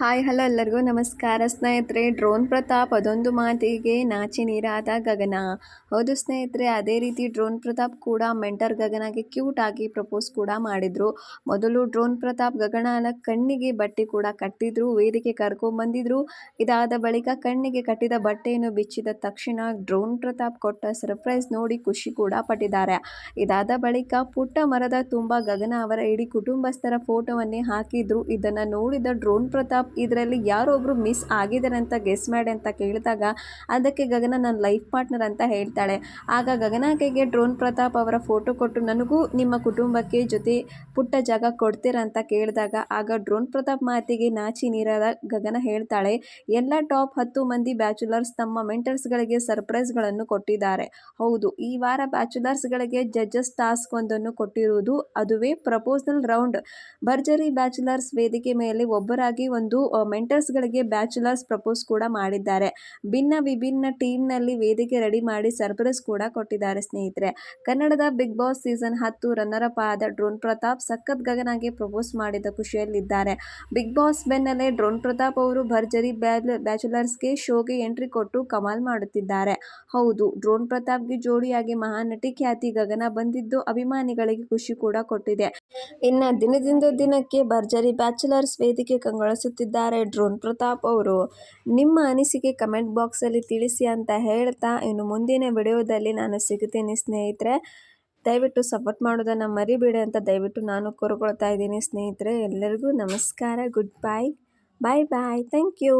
Hi, hello ಎಲ್ಲರಿಗೂ ನಮಸ್ಕಾರ. ಸ್ನೇಹಿತರೆ, ಡ್ರೋನ್ ಪ್ರತಾಪ್ ಅದೊಂದು ಮಾತಿಗೆ ನಾಚಿ ನೀರಾದ ಗಗನ. ಹೌದು ಸ್ನೇಹಿತರೆ, ಅದೇ ರೀತಿ ಡ್ರೋನ್ ಪ್ರತಾಪ್ ಕೂಡ ಮೆಂಟರ್ ಗಗನಗೆ ಕ್ಯೂಟ್ ಆಗಿ ಪ್ರಪೋಸ್ ಕೂಡ ಮಾಡಿದರು. ಮೊದಲು ಡ್ರೋನ್ ಪ್ರತಾಪ್ ಗಗನನ ಕಣ್ಣಿಗೆ ಬಟ್ಟೆ ಕೂಡ ಕಟ್ಟಿದ್ರು, ವೇದಿಕೆ ಕರ್ಕೊಂಡ್ಬಂದಿದ್ರು ಇದಾದ ಬಳಿಕ ಕಣ್ಣಿಗೆ ಕಟ್ಟಿದ ಬಟ್ಟೆಯನ್ನು ಬಿಚ್ಚಿದ ತಕ್ಷಣ ಡ್ರೋನ್ ಪ್ರತಾಪ್ ಕೊಟ್ಟ ಸರ್ಪ್ರೈಸ್ ನೋಡಿ ಖುಷಿ ಕೂಡ ಪಟ್ಟಿದ್ದಾರೆ. ಇದಾದ ಬಳಿಕ ಪುಟ್ಟ ಮರದ ತುಂಬ ಗಗನ ಅವರ ಇಡೀ ಕುಟುಂಬಸ್ಥರ ಫೋಟೋವನ್ನೇ ಹಾಕಿದ್ರು. ಇದನ್ನು ನೋಡಿದ ಡ್ರೋನ್ ಪ್ರತಾಪ್ ಇದರಲ್ಲಿ ಯಾರೊಬ್ಬರು ಮಿಸ್ ಆಗಿದ್ದಾರೆ ಅಂತ ಗೆಸ್ ಮಾಡಿ ಅಂತ ಕೇಳಿದಾಗ ಅದಕ್ಕೆ ಗಗನ ನನ್ನ ಲೈಫ್ ಪಾರ್ಟ್ನರ್ ಅಂತ ಹೇಳ್ತಾಳೆ. ಆಗ ಗಗನಾಕೆಗೆ ಡ್ರೋನ್ ಪ್ರತಾಪ್ ಅವರ ಫೋಟೋ ಕೊಟ್ಟು, ನನಗೂ ನಿಮ್ಮ ಕುಟುಂಬಕ್ಕೆ ಜೊತೆ ಪುಟ್ಟ ಜಾಗ ಕೊಡ್ತೀರಾ ಅಂತ ಕೇಳಿದಾಗ, ಆಗ ಡ್ರೋನ್ ಪ್ರತಾಪ್ ಮಾತಿಗೆ ನಾಚಿ ನೀರಾದ ಗಗನ ಹೇಳ್ತಾಳೆ, ಎಲ್ಲ ಟಾಪ್ ಹತ್ತು ಮಂದಿ ಬ್ಯಾಚುಲರ್ಸ್ ತಮ್ಮ ಮೆಂಟರ್ಸ್ಗಳಿಗೆ ಸರ್ಪ್ರೈಸ್ಗಳನ್ನು ಕೊಟ್ಟಿದ್ದಾರೆ. ಹೌದು, ಈ ವಾರ ಬ್ಯಾಚುಲರ್ಸ್ಗಳಿಗೆ ಜಡ್ಜಸ್ ಟಾಸ್ಕ್ ಒಂದನ್ನು ಕೊಟ್ಟಿರುವುದು, ಅದುವೇ ಪ್ರಪೋಸಲ್ ರೌಂಡ್. ಭರ್ಜರಿ ಬ್ಯಾಚುಲರ್ಸ್ ವೇದಿಕೆ ಮೇಲೆ ಒಬ್ಬರಾಗಿ ಒಂದು ಮೆಂಟರ್ಸ್ಗಳಿಗೆ ಬ್ಯಾಚುಲರ್ಸ್ ಪ್ರಪೋಸ್ ಕೂಡ ಮಾಡಿದ್ದಾರೆ. ಭಿನ್ನ ವಿಭಿನ್ನ ಟೀಮ್ನಲ್ಲಿ ವೇದಿಕೆ ರೆಡಿ ಮಾಡಿ ಸರ್ಪ್ರೈಸ್ ಕೂಡ ಕೊಟ್ಟಿದ್ದಾರೆ ಸ್ನೇಹಿತರೆ. ಕನ್ನಡದ ಬಿಗ್ ಬಾಸ್ ಸೀಸನ್ ಹತ್ತು ರನ್ನರ್ ಅಪ್ ಆದ ಡ್ರೋನ್ ಪ್ರತಾಪ್ ಸಖತ್ ಗಗನಾಗೆ ಪ್ರಪೋಸ್ ಮಾಡಿದ ಖುಷಿಯಲ್ಲಿದ್ದಾರೆ. ಬಿಗ್ ಬಾಸ್ ಬೆನ್ನಲ್ಲೇ ಡ್ರೋನ್ ಪ್ರತಾಪ್ ಅವರು ಭರ್ಜರಿ ಬ್ಯಾಚುಲರ್ಸ್ಗೆ ಶೋಗೆ ಎಂಟ್ರಿ ಕೊಟ್ಟು ಕಮಾಲ್ ಮಾಡುತ್ತಿದ್ದಾರೆ. ಹೌದು, ಡ್ರೋನ್ ಪ್ರತಾಪ್ಗೆ ಜೋಡಿಯಾಗಿ ಮಹಾನಟಿ ಖ್ಯಾತಿ ಗಗನ ಬಂದಿದ್ದು ಅಭಿಮಾನಿಗಳಿಗೆ ಖುಷಿ ಕೂಡ ಕೊಟ್ಟಿದೆ. ಇನ್ನ ದಿನದಿಂದ ದಿನಕ್ಕೆ ಭರ್ಜರಿ ಬ್ಯಾಚುಲರ್ಸ್ ವೇದಿಕೆ ಕಂಗೊಳಿಸುತ್ತಿದ್ದಾರೆ ಡ್ರೋನ್ ಪ್ರತಾಪ್ ಅವರು, ನಿಮ್ಮ ಅನಿಸಿಕೆ ಕಮೆಂಟ್ ಬಾಕ್ಸಲ್ಲಿ ತಿಳಿಸಿ ಅಂತ ಹೇಳ್ತಾ, ಇನ್ನು ಮುಂದಿನ ವಿಡಿಯೋದಲ್ಲಿ ನಾನು ಸಿಗುತ್ತೇನೆ ಸ್ನೇಹಿತರೆ. ದಯವಿಟ್ಟು ಸಪೋರ್ಟ್ ಮಾಡೋದನ್ನು ಮರಿಬೇಡಿ ಅಂತ ದಯವಿಟ್ಟು ನಾನು ಕೋರ್ಕೊಳ್ತಾ ಇದ್ದೀನಿ ಸ್ನೇಹಿತರೆ. ಎಲ್ಲರಿಗೂ ನಮಸ್ಕಾರ, good bye bye bye thank you.